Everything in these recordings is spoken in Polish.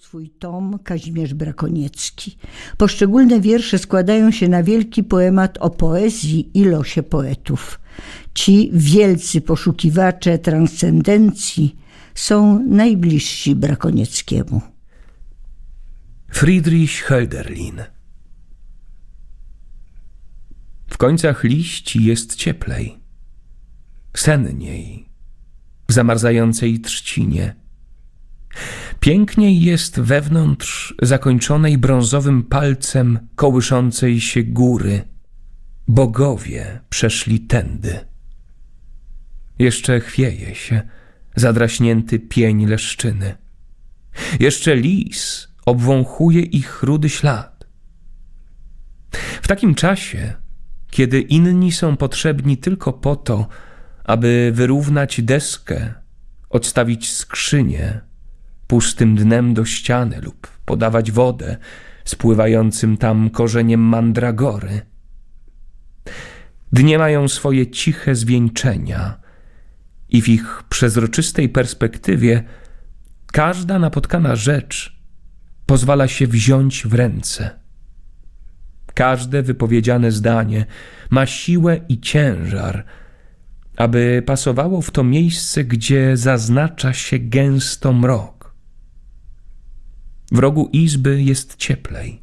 swój tom Kazimierz Brakoniecki. Poszczególne wiersze składają się na wielki poemat o poezji i losie poetów. Ci wielcy poszukiwacze transcendencji są najbliżsi Brakonieckiemu. Friedrich Hölderlin W końcach liści jest cieplej, senniej, w zamarzającej trzcinie. Piękniej jest wewnątrz zakończonej brązowym palcem kołyszącej się góry. Bogowie przeszli tędy. Jeszcze chwieje się zadraśnięty pień leszczyny. Jeszcze lis obwąchuje ich rudy ślad. W takim czasie, kiedy inni są potrzebni tylko po to, aby wyrównać deskę, odstawić skrzynię pustym dnem do ściany lub podawać wodę spływającym tam korzeniem mandragory. Dnie mają swoje ciche zwieńczenia i w ich przezroczystej perspektywie każda napotkana rzecz pozwala się wziąć w ręce. Każde wypowiedziane zdanie ma siłę i ciężar, aby pasowało w to miejsce, gdzie zaznacza się gęsto mrok. W rogu izby jest cieplej,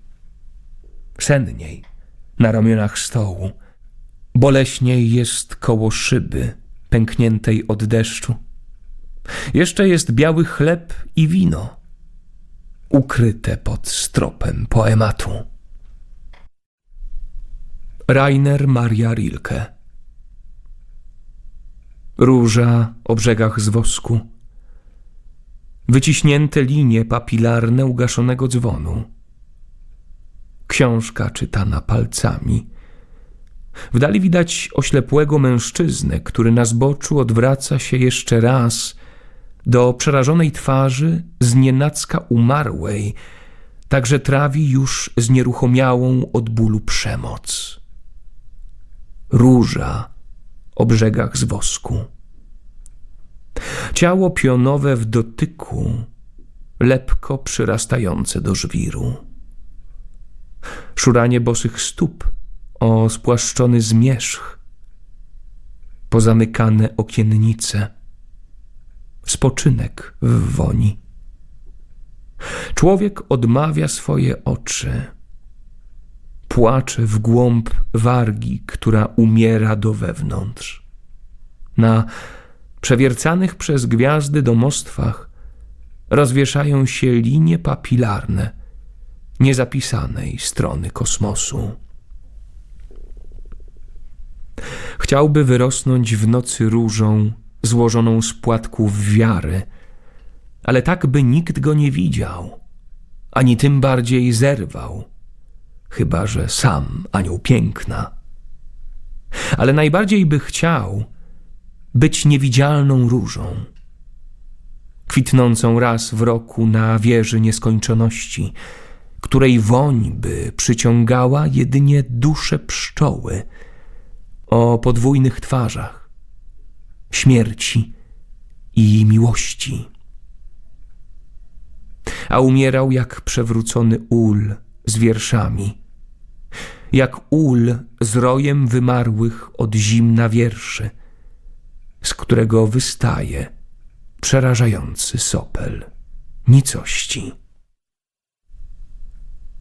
senniej na ramionach stołu, boleśniej jest koło szyby pękniętej od deszczu. Jeszcze jest biały chleb i wino, ukryte pod stropem poematu. Rainer Maria Rilke Róża o brzegach z wosku Wyciśnięte linie papilarne ugaszonego dzwonu. Książka czytana palcami. W dali widać oślepłego mężczyznę, który na zboczu odwraca się jeszcze raz do przerażonej twarzy znienacka umarłej, także trawi już znieruchomiałą od bólu przemoc. Róża o brzegach z wosku. Ciało pionowe w dotyku, lepko przyrastające do żwiru. Szuranie bosych stóp o spłaszczony zmierzch, pozamykane okiennice, spoczynek w woni. Człowiek odmawia swoje oczy – płacze w głąb wargi, która umiera do wewnątrz. Na przewiercanych przez gwiazdy domostwach rozwieszają się linie papilarne niezapisanej strony kosmosu. Chciałby wyrosnąć w nocy różą złożoną z płatków wiary, ale tak by nikt go nie widział, ani tym bardziej zerwał – chyba że sam anioł piękna. Ale najbardziej by chciał być niewidzialną różą, kwitnącą raz w roku na wieży nieskończoności, której woń by przyciągała jedynie dusze pszczoły o podwójnych twarzach śmierci i miłości. A umierał jak przewrócony ul z wierszami jak ul z rojem wymarłych od zimna wierszy, z którego wystaje przerażający sopel nicości.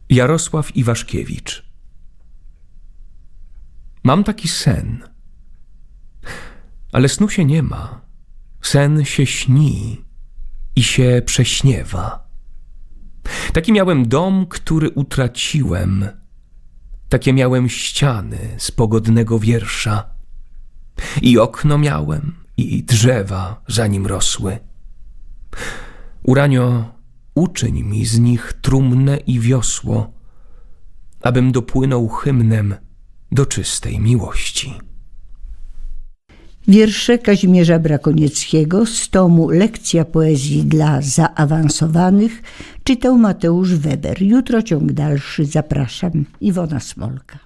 Jarosław Iwaszkiewicz Mam taki sen, ale snu się nie ma. Sen się śni i się prześniewa. Taki miałem dom, który utraciłem – takie miałem ściany z pogodnego wiersza. I okno miałem, i drzewa za nim rosły. Uranio, uczyń mi z nich trumnę i wiosło, abym dopłynął hymnem do czystej miłości. Wiersze Kazimierza Brakonieckiego z tomu Lekcja poezji dla zaawansowanych czytał Mateusz Weber. Jutro ciąg dalszy zapraszam. Iwona Smolka.